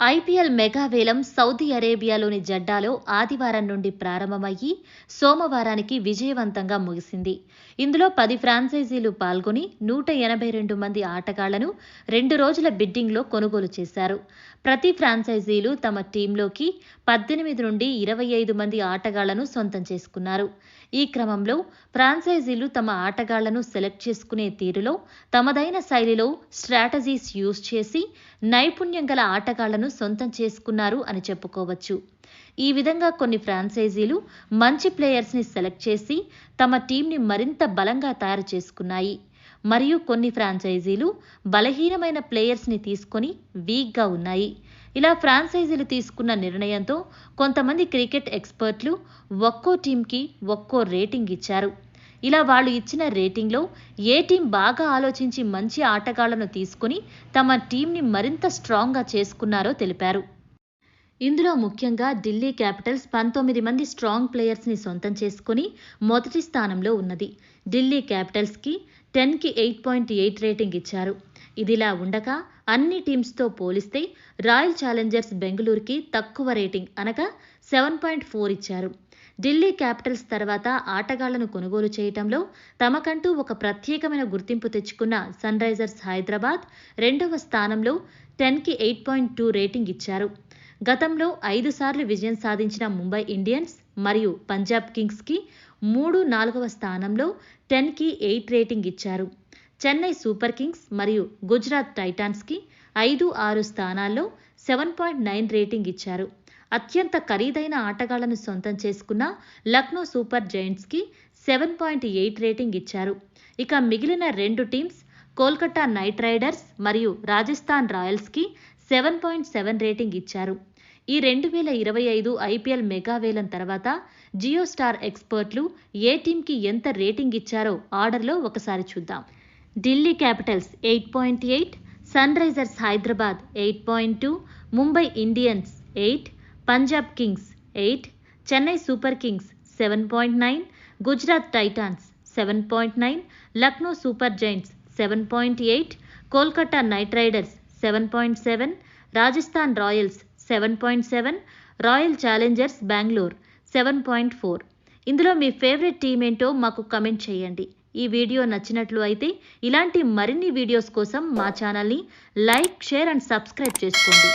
IPL మెగావేలం Saudi అరేబియాలోని జడ్డాలో ఆదివారం నుండి ప్రారంభమయ్యి సోమవారానికి విజయవంతంగా ముగిసింది. ఇందులో పది ఫ్రాంచైజీలు పాల్గొని నూట ఎనభై రెండు మంది ఆటగాళ్ళను రెండు రోజుల బిడ్డింగ్లో కొనుగోలు చేశారు. ప్రతి ఫ్రాంచైజీలు తమ టీంలోకి పద్దెనిమిది నుండి ఇరవై ఐదు మంది ఆటగాళ్ళను సొంతం చేసుకున్నారు. ఈ క్రమంలో ఫ్రాంచైజీలు తమ ఆటగాళ్ళను సెలెక్ట్ చేసుకునే తీరులో తమదైన శైలిలో స్ట్రాటజీస్ యూజ్ చేసి నైపుణ్యం గల ఆటగాళ్ళను సొంతం చేసుకున్నారు అని చెప్పుకోవచ్చు. ఈ విధంగా కొన్ని ఫ్రాంచైజీలు మంచి ప్లేయర్స్ని సెలెక్ట్ చేసి తమ టీంని మరింత బలంగా తయారు చేసుకున్నాయి. మరియు కొన్ని ఫ్రాంచైజీలు బలహీనమైన ప్లేయర్స్ని తీసుకొని వీక్గా ఉన్నాయి. ఇలా ఫ్రాంచైజీలు తీసుకున్న నిర్ణయంతో కొంతమంది క్రికెట్ ఎక్స్పర్ట్లు ఒక్కో టీంకి ఒక్కో రేటింగ్ ఇచ్చారు. ఇలా వాళ్ళు ఇచ్చిన రేటింగ్లో ఏ టీం బాగా ఆలోచించి మంచి ఆటగాళ్ళను తీసుకుని తమ టీంని మరింత స్ట్రాంగ్గా చేసుకున్నారో తెలిపారు. ఇందులో ముఖ్యంగా ఢిల్లీ క్యాపిటల్స్ పంతొమ్మిది మంది స్ట్రాంగ్ ప్లేయర్స్ని సొంతం చేసుకుని మొదటి స్థానంలో ఉన్నది. ఢిల్లీ క్యాపిటల్స్కి టెన్కి ఎయిట్ పాయింట్ ఎయిట్ రేటింగ్ ఇచ్చారు. ఇదిలా ఉండగా అన్ని టీమ్స్తో పోలిస్తే రాయల్ ఛాలెంజర్స్ బెంగళూరుకి తక్కువ రేటింగ్ అనగా సెవెన్ పాయింట్ ఫోర్ ఇచ్చారు. ఢిల్లీ క్యాపిటల్స్ తర్వాత ఆటగాళ్ళను కొనుగోలు చేయటంలో తమకంటూ ఒక ప్రత్యేకమైన గుర్తింపు తెచ్చుకున్న సన్ రైజర్స్ హైదరాబాద్ రెండవ స్థానంలో టెన్కి ఎయిట్ పాయింట్ టూ రేటింగ్ ఇచ్చారు. గతంలో ఐదు సార్లు విజయం సాధించిన ముంబై ఇండియన్స్ మరియు పంజాబ్ కింగ్స్కి మూడు నాలుగవ స్థానంలో టెన్కి ఎయిట్ రేటింగ్ ఇచ్చారు. చెన్నై సూపర్ కింగ్స్ మరియు గుజరాత్ టైటాన్స్కి ఐదు ఆరు స్థానాల్లో సెవెన్ పాయింట్ నైన్ రేటింగ్ ఇచ్చారు. అత్యంత ఖరీదైన ఆటగాళ్ళను సొంతం చేసుకున్న లక్నో సూపర్ జైంట్స్కి సెవెన్ పాయింట్ ఎయిట్ రేటింగ్ ఇచ్చారు. ఇక మిగిలిన రెండు టీమ్స్ కోల్కతా నైట్ రైడర్స్ మరియు రాజస్థాన్ రాయల్స్కి సెవెన్ పాయింట్ సెవెన్ రేటింగ్ ఇచ్చారు. ఈ రెండు వేల ఇరవై ఐదు ఐపీఎల్ మెగావేలం తర్వాత జియో స్టార్ ఎక్స్పర్ట్లు ఏ టీంకి ఎంత రేటింగ్ ఇచ్చారో ఆర్డర్లో ఒకసారి చూద్దాం. Delhi Capitals eight point eight Sun Risers Hyderabad eight point two Mumbai Indians eight Punjab Kings eight Chennai Super Kings seven point nine Gujarat Titans seven point nine Lucknow Super Giants seven point eight Kolkata Knight Riders seven point seven Rajasthan Royals seven point seven Royal Challengers Bengaluru seven point four. ఇందులో మీ favourite team ఏంటో మాకు comment చేయండి. ఈ video నచ్చినట్లు అయితే ఇలాంటి మరిన్ని వీడియోస్ కోసం మా ఛానల్ని లైక్ షేర్ అండ్ సబ్స్క్రైబ్ చేసుకోండి.